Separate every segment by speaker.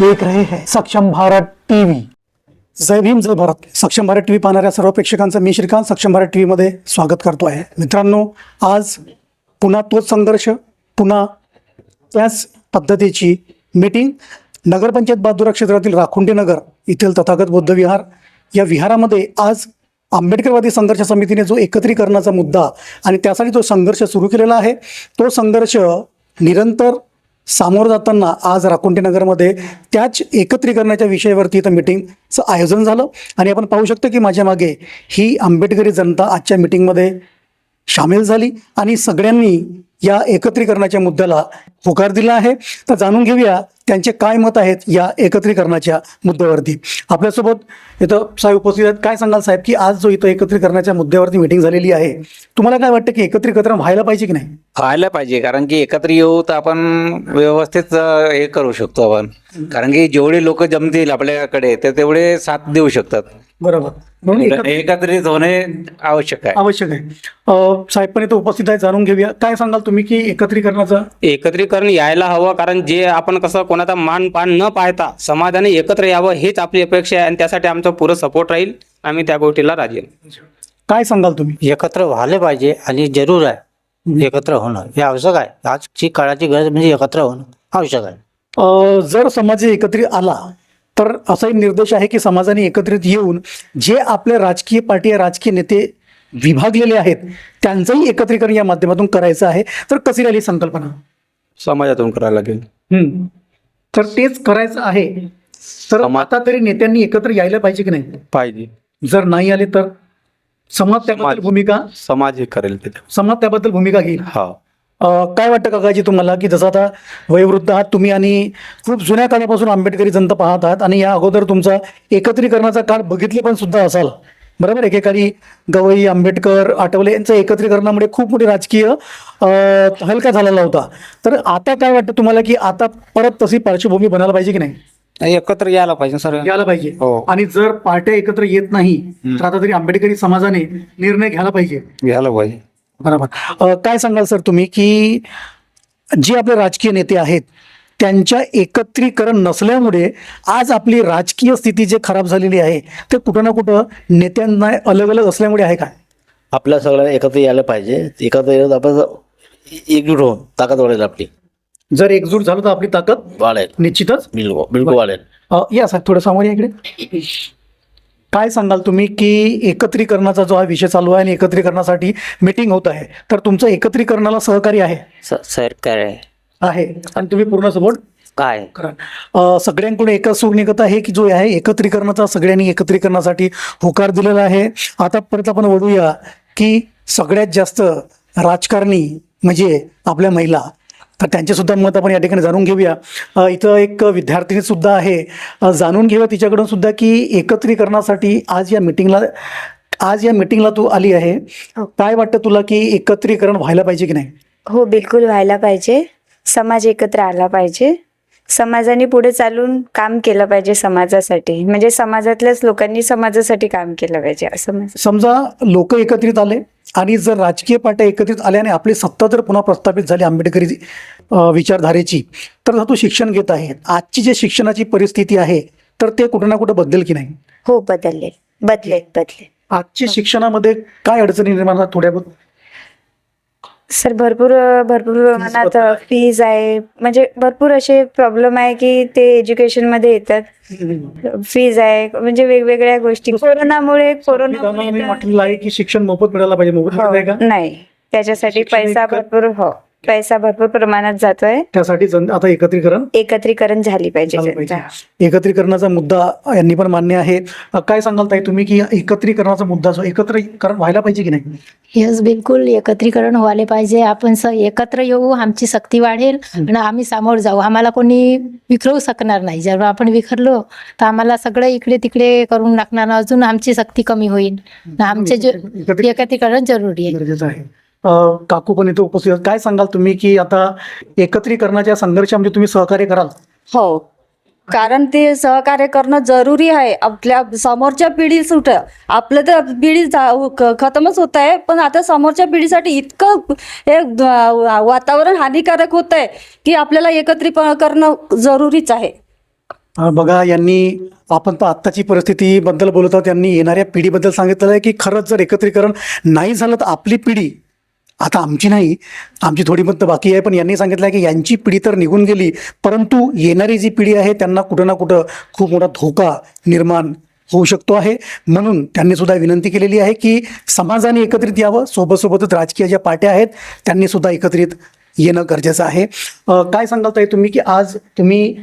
Speaker 1: देख रहे हैं। सक्षम भारत टीव्ही जय भीम जय भारत। सक्षम भारत टीव्ही पाहणाऱ्या सर्व प्रेक्षकांचं मी श्रीकांत सक्षम भारत टीव्ही मध्ये स्वागत करतो आहे. मित्रांनो आज पुन्हा तोच संघर्ष पुन्हा त्याच पद्धतीची मीटिंग नगरपंचायत बहादुरा क्षेत्रातील राखुंडी नगर येथील तथागत बौद्ध विहार या विहारामध्ये आज आंबेडकरवादी संघर्ष समितीने जो एकत्रीकरणाचा मुद्दा आणि त्यासाठी जो संघर्ष सुरू केलेला आहे. तो संघर्ष निरंतर सामोरं जाताना आज राकुंटी नगरमध्ये त्याच एकत्रीकरणाच्या विषयावरती इथं मिटिंगचं आयोजन झालं. आणि आपण पाहू शकतो की माझ्या मागे ही आंबेडकरी जनता आजच्या मिटिंगमध्ये सामील झाली. आणि सगळ्यांनी या एकत्रीकरणाच्या मुद्द्याला होकार दिला आहे. तर जाणून घेऊया त्यांचे काय मत आहेत या एकत्रीकरणाच्या मुद्द्यावरती. आपल्यासोबत इथं साहेब उपस्थित आहेत. काय सांगाल साहेब की आज जो इथं एकत्रीकरणाच्या मुद्द्यावरती मिटिंग झालेली आहे तुम्हाला काय वाटतं की एकत्रीकरण व्हायला पाहिजे की नाही?
Speaker 2: व्हायला पाहिजे कारण की एकत्र येऊ तर आपण व्यवस्थित हे करू शकतो आपण. कारण की जेवढे लोक जमतील आपल्याकडे ते तेवढे साथ देऊ शकतात.
Speaker 1: बरोबर. म्हणून
Speaker 2: एकत्रित होणे आवश्यक आहे.
Speaker 1: आवश्यक आहे. साहेब पण इथं उपस्थित आहे जाणून घेऊया. काय सांगाल तुम्ही की एकत्रीकरणाचा?
Speaker 3: एकत्रीकरण यायला हवं कारण जे आपण कसं कोणाचा मान पान न पाहता समाजाने एकत्र यावं हेच आपली अपेक्षा आहे आणि त्यासाठी आमचा पुरं सपोर्ट राहील. आम्ही त्या गोष्टीला राजी.
Speaker 1: काय सांगाल तुम्ही?
Speaker 4: एकत्र व्हायला पाहिजे आणि जरूर आहे. एकत्र होणं हे आवश्यक आहे. आजची काळाची गरज म्हणजे एकत्र होणं आवश्यक आहे.
Speaker 1: अ, जर समाज एकत्रित आला तर असाही निर्देश आहे की समाजाने एकत्रित येऊन जे आपले राजकीय पार्टी राजकीय नेते विभागलेले आहेत त्यांचंही एकत्रीकरण या माध्यमातून करायचं आहे. तर कशी राहिली संकल्पना?
Speaker 3: समाजातून करायला लागेल.
Speaker 1: हम्म. तर तेच करायचं आहे. तर
Speaker 3: समा-
Speaker 1: आता तरी नेत्यांनी एकत्र यायला पाहिजे की नाही?
Speaker 3: पाहिजे.
Speaker 1: जर नाही आले तर समाज त्याबद्दल
Speaker 3: समाज.
Speaker 1: भूमिका
Speaker 3: समाज हे करेल
Speaker 1: समाज त्याबद्दल भूमिका घेईल.
Speaker 3: हा.
Speaker 1: काय वाटतं काकाजी तुम्हाला की जसं आता वयोवृद्ध आहात तुम्ही आणि खूप जुन्या काळापासून आंबेडकरी जनता पाहत आहात आणि या अगोदर तुमचा एकत्रीकरणाचा काळ बघितले पण सुद्धा असाल. बरोबर? एकेकाळी गवई आंबेडकर आठवले यांचं एकत्रीकरणामुळे खूप मोठी राजकीय हलका झालेला होता. तर आता काय वाटतं तुम्हाला की आता परत तशी पार्श्वभूमी बनायला पाहिजे की नाही?
Speaker 3: एकत्र यायला पाहिजे सर.
Speaker 1: यायला पाहिजे.
Speaker 3: हो.
Speaker 1: आणि जर पार्ट्या एकत्र येत नाही तर आता तरी आंबेडकरी समाजाने निर्णय घ्यायला पाहिजे.
Speaker 3: घ्यायला पाहिजे.
Speaker 1: बरोबर. काय सांगाल सर तुम्ही की जे आपले राजकीय नेते आहेत त्यांच्या एकत्रीकरण नसल्यामुळे आज आपली राजकीय स्थिती जे खराब झालेली आहे ते कुठं ना कुठं नेत्यांना अलग अलग असल्यामुळे आहे काय
Speaker 5: आपल्या सगळ्यांना एकत्र यायला पाहिजे. एकत्र येऊन आपण एकजूट होऊन ताकद वाढेल आपली.
Speaker 1: जर एकजूट झालं तर आपली ताकद
Speaker 5: वाढेल.
Speaker 1: निश्चितच?
Speaker 5: बिलकुल बिलकुल वाढेल.
Speaker 1: या साहेब थोडं समोर या इकडे. काय सांगाल तुम्ही की एकत्रीकरणाचा जो हा विषय चालू आहे आणि एकत्रीकरणासाठी मीटिंग होत आहे तर तुमचं एकत्रीकरणाला सहकारी आहे?
Speaker 4: सरकार आहे.
Speaker 1: आहे. आणि तुम्ही पूर्ण सपोर्ट
Speaker 4: काय?
Speaker 1: सगळ्यांकडून एका सूर निघत आहे की जो आहे एकत्रीकरणाचा सगळ्यांनी एकत्रीकरणासाठी होकार दिलेला आहे. आता परत आपण वळूया की सगळ्यात जास्त राजकारणी म्हणजे आपल्या महिला तर त्यांचे सुद्धा मत आपण या ठिकाणी जाणून घेऊया. इथं एक विद्यार्थिनी सुद्धा आहे. जाणून घेऊया तिच्याकडून सुद्धा की एकत्रीकरणासाठी आज या मिटिंगला आज या मिटिंगला तू आली आहे. काय वाटतं तुला की एकत्रीकरण व्हायला पाहिजे की नाही?
Speaker 6: हो बिलकुल व्हायला पाहिजे. समाज एकत्र आला पाहिजे. समाजाने पुढे चालून काम केलं पाहिजे समाजासाठी. म्हणजे समाजातल्याच लोकांनी समाजासाठी काम केलं पाहिजे असं माझं
Speaker 1: समजा लोक एकत्रित आले आणि जर राजकीय पार्ट्या एकत्रित आल्या आणि आपली सत्ता जर पुन्हा प्रस्थापित झाली आंबेडकरी अ, विचारधारेची तर आता तू शिक्षण घेत आहे आजची जे शिक्षणाची परिस्थिती आहे तर ते कुठं ना कुठं बदलेल की नाही?
Speaker 6: हो बदलले. बदलेत बदले
Speaker 1: आजची शिक्षणामध्ये काय अडचणी निर्माण होतात थोड्या बहुत
Speaker 6: सर भरपूर भरपूर प्रमाणात फीज आहे. म्हणजे भरपूर असे प्रॉब्लेम आहे की ते एज्युकेशनमध्ये येतात. फीज आहे. म्हणजे वेगवेगळ्या गोष्टी. कोरोनामुळे कोरोना
Speaker 1: की शिक्षण मोफत मिळायला पाहिजे. का?
Speaker 6: नाही. त्याच्यासाठी पैसा भरपूर हो. पैसा भरपूर प्रमाणात जातोय.
Speaker 1: त्यासाठी जन- आता एकत्रीकरण?
Speaker 6: एकत्रीकरण झाली पाहिजे
Speaker 1: झालं एकत्रीकरणाचा मुद्दा यांनी पण मान्य आहे. अ, काय सांगाल ताई तुम्ही की एकत्रीकरणाचा मुद्दा जो एकत्रीकरण व्हायला पाहिजे की नाही?
Speaker 7: यस बिलकुल. एकत्रीकरण व्हायला पाहिजे. आपण स एकत्र येऊ आमची सक्ती वाढेल आणि आम्ही सामोर जाऊ. आम्हाला कोणी विखरवू शकणार नाही. जर आपण विखरलो तर आम्हाला सगळं इकडे तिकडे करून टाकणार. अजून आमची सक्ती कमी होईल. आणि आमचे जे एकत्रीकरण जरुरी आहे.
Speaker 1: गरजेचं आहे. अ, काकू पण इथे उपस्थित. काय सांगाल तुम्ही की आता एकत्रीकरणाच्या संघर्षामध्ये तुम्ही सहकार्य कराल?
Speaker 8: हो. कारण ते सहकार्य करणं जरुरी आहे. आपल्या समोरच्या पिढी सुट आपलं तर पिढी खतमच होत आहे. पण आता समोरच्या पिढीसाठी इतकं हे वातावरण हानिकारक होत आहे की आपल्याला एकत्रित करणं जरुरीच आहे.
Speaker 1: बघा यांनी आपण तर आत्ताची परिस्थितीबद्दल बोलत आहोत. यांनी येणाऱ्या पिढीबद्दल सांगितलेलं आहे की खरंच जर एकत्रीकरण नाही झालं तर आपली पिढी आता आमची नाही आमची थोडी मत बाकी आहे पण यांनी सांगितलं आहे की यांची पिढी तर निघून गेली परंतु येणारी जी पिढी आहे त्यांना कुठं ना कुठं खूप मोठा धोका निर्माण होऊ शकतो आहे. म्हणून त्यांनी सुद्धा विनंती केलेली आहे की समाजाने एकत्रित यावं सोबतसोबतच राजकीय ज्या पार्ट्या आहेत त्यांनी सुद्धा एकत्रित येणं गरजेचं आहे. काय सांगाल ताई तुम्ही की आज तुम्ही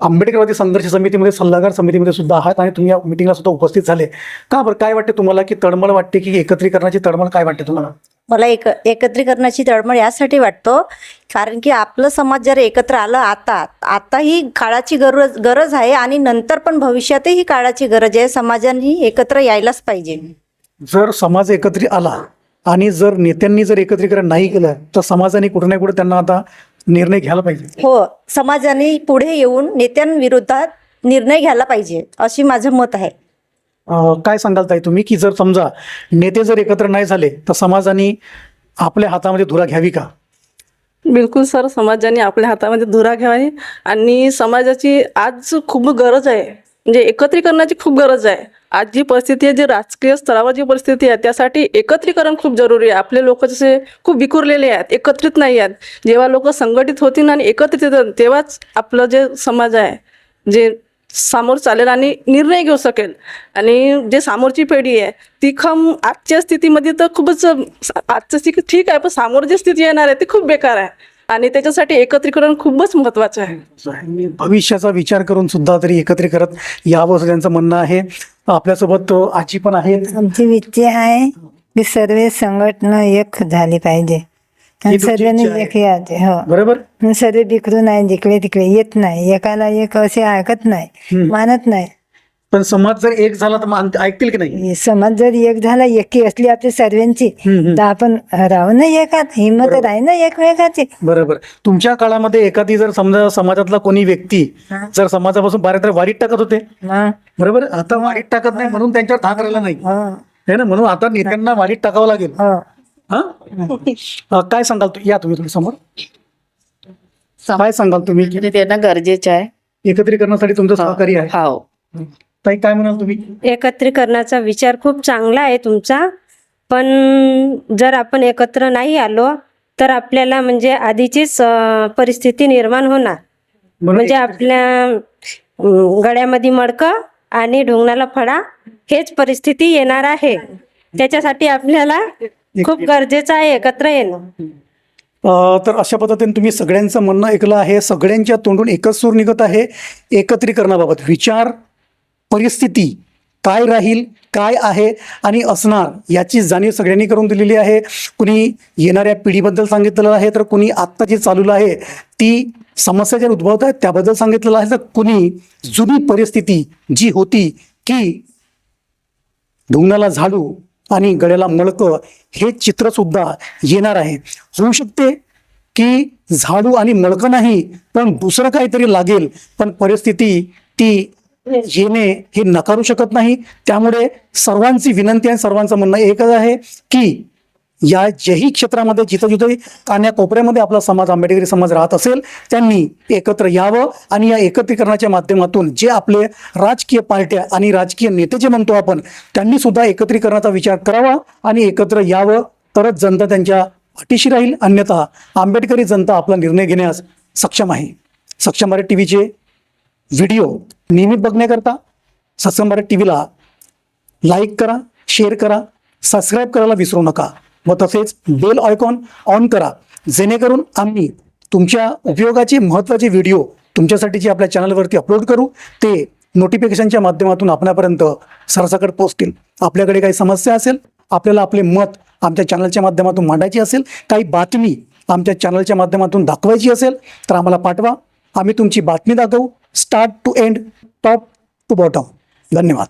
Speaker 1: आंबेडकरवादी संघर्ष समितीमध्ये सल्लागार समितीमध्ये सुद्धा आहात आणि तुम्ही या मिटिंगला सुद्धा उपस्थित झाले. का बरं? काय वाटते तुम्हाला की तळमळ वाटते की एकत्रीकरणाची तळमळ काय वाटते तुम्हाला?
Speaker 9: मला एक एकत्रीकरणाची तळमळ यासाठी वाटतो. कारण की आपलं समाज जर एकत्र आलं आता आता ही काळाची गरज गरज आहे आणि नंतर पण भविष्यातही ही काळाची गरज आहे. समाजाने एकत्र यायलाच पाहिजे.
Speaker 1: जर समाज एकत्रित आला आणि जर नेत्यांनी जर एकत्रीकरण नाही केलं तर समाजाने कुठे ना कुठे त्यांना आता निर्णय घ्यायला पाहिजे.
Speaker 9: हो समाजाने पुढे येऊन नेत्यांविरोधात निर्णय घ्यायला पाहिजे अशी माझं मत आहे.
Speaker 1: काय सांगाल ताई तुम्ही? की जर समजा नेते जर एकत्र नाही झाले तर समाजाने आपल्या हातामध्ये धुरा घ्यावी का?
Speaker 10: बिलकुल सर समाजाने आपल्या हातामध्ये धुरा घ्यावी आणि समाजाची आज खूप गरज आहे. म्हणजे एकत्रीकरणाची खूप गरज आहे. आज जी परिस्थिती आहे जी राजकीय स्तरावर जी परिस्थिती आहे त्यासाठी एकत्रीकरण खूप जरुरी आहे. आपले लोक जसे खूप विखुरलेले आहेत एकत्रित नाही आहेत. जेव्हा लोक संघटित होतील आणि एकत्रित येतात तेव्हाच आपलं जे समाज आहे जे सामोर चालेल आणि निर्णय घेऊ शकेल. आणि जे समोरची पिढी आहे ती खम आजच्या स्थितीमध्ये तर खूपच आजचं स्थिती ठीक आहे पण समोर जी स्थिती येणार आहे ती खूप बेकार आहे. आणि त्याच्यासाठी एकत्रीकरण खूपच महत्त्वाचं आहे.
Speaker 1: भविष्याचा विचार करून सुद्धा तरी एकत्रीकरण यावं असं त्यांचं म्हणणं आहे. आपल्यासोबत आजी पण आहेत.
Speaker 11: आमची इच्छा आहे. की सर्व संघटना एक झाली पाहिजे.
Speaker 1: ही
Speaker 11: हो.
Speaker 1: बरोबर?
Speaker 11: सर्व बिखरून आहे जिकडे तिकडे येत नाही एकाला एक असे ऐकत नाही. मानत नाही.
Speaker 1: पण समाज जर एक झाला तर ऐकतील की नाही?
Speaker 11: हे समाज जर एक झाला एकी असली आपली सर्वांची. तर आपण राहू ना एकात हिंमत राही ना एकमेकाची.
Speaker 1: बरोबर. तुमच्या काळामध्ये एखादी जर समजा समाजातला कोणी व्यक्ती जर समाजापासून बाहेर तर वारीत टाकत होते. बरोबर? आता वारीत टाकत नाही म्हणून त्यांच्यावर धाक राहिला नाही.
Speaker 11: हो.
Speaker 1: है ना? म्हणून आता नेत्यांना वारीत टाकावं लागेल.
Speaker 11: हो?
Speaker 1: हा काय सांगाल तू- या तुम्ही थोडी समोर. काय सांगाल तुम्ही? की
Speaker 12: त्यांना गरजेचं आहे.
Speaker 1: एकत्रीकरणासाठी तुमचं सहकारी आहे.
Speaker 12: हो.
Speaker 1: ताई काय म्हणाल तुम्ही?
Speaker 13: एकत्रीकरणाचा विचार खूप चांगला आहे तुमचा. पण जर आपण एकत्र नाही आलो तर आपल्याला म्हणजे आधीचीच अं, परिस्थिती निर्माण होणार.
Speaker 1: म्हणून
Speaker 13: म्हणजे आपल्या अं, गळ्यामध्ये मडकं आणि ढोंगणाला फळा हेच परिस्थिती येणार आहे. त्याच्यासाठी आपल्याला खूप गरजेचं आहे एकत्र येणं.
Speaker 1: तर अशा पद्धतीने तुम्ही सगळ्यांचं म्हणणं ऐकलं आहे. सगळ्यांच्या तोंडून एकच सूर निघत आहे. एकत्रीकरणाबाबत विचार परिस्थिती काय राहील काय आहे आणि असणार याची जाणीव सगळ्यांनी करून दिलेली आहे. कुणी येणाऱ्या पिढीबद्दल सांगितलेलं आहे तर कुणी आत्ता जी चालू आहे ती समस्या ज्या उद्भवत आहेत त्याबद्दल सांगितलेलं आहे. तर कुणी जुनी परिस्थिती जी होती की ढुंगणाला झाडू आणि गळ्याला मळकं हे चित्र सुद्धा येणार आहे. होऊ शकते की झाडू आणि मळकं नाही पण दुसरं काहीतरी लागेल पण परिस्थिती ती येणे हे नकारू शकत नाही. त्यामुळे सर्वांची विनंती आहे सर्वांचं म्हणणं एकच आहे की या जेही क्षेत्रामध्ये जिथं जिथे कान्या कोपऱ्यामध्ये आपला समाज आंबेडकरी समाज राहत असेल त्यांनी एकत्र यावं आणि या एकत्रीकरणाच्या माध्यमातून जे आपले राजकीय पार्ट्या आणि राजकीय नेते जे म्हणतो आपण त्यांनी सुद्धा एकत्रीकरणाचा विचार करावा आणि एकत्र यावं. तरच जनता त्यांच्या पाठीशी राहील. अन्यथा आंबेडकरी जनता आपला निर्णय घेण्यास सक्षम आहे. सक्षम भारत टी व्हीचे व्हिडिओ नियमित बघण्याकरता सक्षम भारत टी व्हीला लाईक करा शेअर करा सबस्क्राईब करायला विसरू नका. व तसेच बेल आयकॉन ऑन करा. जेणेकरून आम्ही तुमच्या उपयोगाचे महत्त्वाचे व्हिडिओ तुमच्यासाठी जे आपल्या चॅनलवरती अपलोड करू. ते नोटिफिकेशनच्या माध्यमातून आपल्यापर्यंत सरसकट पोहोचतील. आपल्याकडे काही समस्या असेल आपल्याला आपले मत आमच्या चॅनलच्या माध्यमातून मांडायची असेल काही बातमी आमच्या चॅनलच्या माध्यमातून दाखवायची असेल तर आम्हाला पाठवा. आम्ही तुमची बातमी दाखवू. Start to end top to bottom. धन्यवाद.